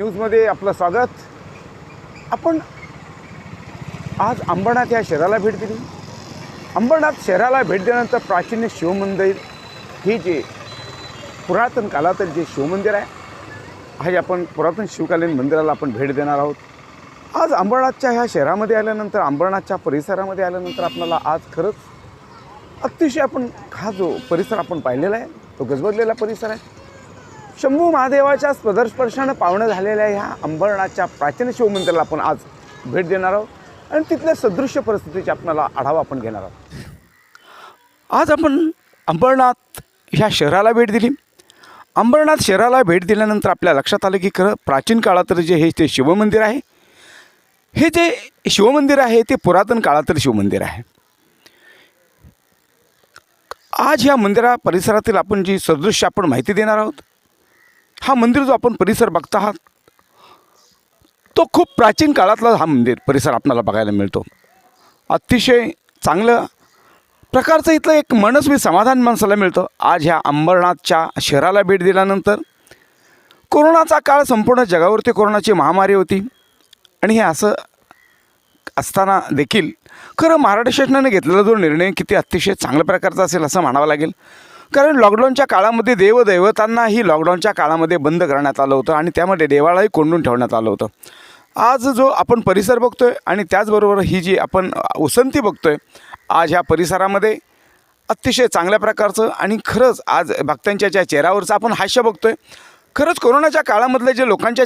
न्यूजमध्ये आपलं स्वागत. आपण आज अंबरनाथ या शहराला भेट दिली. अंबरनाथ शहराला भेट दिल्यानंतर प्राचीन शिवमंदिर हे जे पुरातन कालातील जे शिवमंदिर आहे आज आपण पुरातन शिवकालीन मंदिराला आपण भेट देणार आहोत. आज अंबरनाथच्या ह्या शहरामध्ये आल्यानंतर अंबरनाथच्या परिसरामध्ये आल्यानंतर आपल्याला आज खरंच अतिशय आपण हा जो परिसर आपण पाहिलेला आहे तो गजबजलेला परिसर आहे. शंभू महादेवाच्या स्पदर्शपर्शानं पावणं झालेल्या ह्या अंबरनाथच्या प्राचीन शिवमंदिराला आपण आज भेट देणार आहोत. आणि तिथल्या सदृश्य परिस्थितीचा आपल्याला आढावा आपण घेणार आहोत. आज आपण अंबरनाथ ह्या शहराला भेट दिली. अंबरनाथ शहराला भेट दिल्यानंतर आपल्या लक्षात आलं की खरं प्राचीन काळातलं जे हे ते शिवमंदिर आहे. हे जे शिवमंदिर आहे ते पुरातन काळातील शिवमंदिर आहे. आज ह्या मंदिरा परिसरातील आपण जी सदृश्य आपण माहिती देणार आहोत हा मंदिर जो आपण परिसर बघता आहात तो खूप प्राचीन काळातला हा मंदिर परिसर आपल्याला बघायला मिळतो. अतिशय चांगलं प्रकारचं इथलं एक मनस्वी समाधान माणसाला मिळतं. आज ह्या अंबरनाथच्या शहराला भेट दिल्यानंतर कोरोनाचा काळ संपूर्ण जगावरती कोरोनाची महामारी होती. आणि हे असं असताना देखील खरं महाराष्ट्र शासनाने घेतलेला जो निर्णय किती अतिशय चांगल्या प्रकारचा असेल असं म्हणावं लागेल. कारण लॉकडाऊनच्या काळामध्ये देवदैवतांनाही लॉकडाऊनच्या काळामध्ये बंद करण्यात आलं होतं आणि त्यामध्ये देवालाही कोंडून ठेवण्यात आलं होतं. आज जो आपण परिसर बघतो आहे आणि त्याचबरोबर ही जी आपण उसंती आहे आज ह्या परिसरामध्ये अतिशय चांगल्या प्रकारचं आणि खरंच आज भक्तांच्या ज्या चेहऱ्यावरचं आपण हास्य बघतो आहे खरंच कोरोनाच्या काळामधले जे लोकांच्या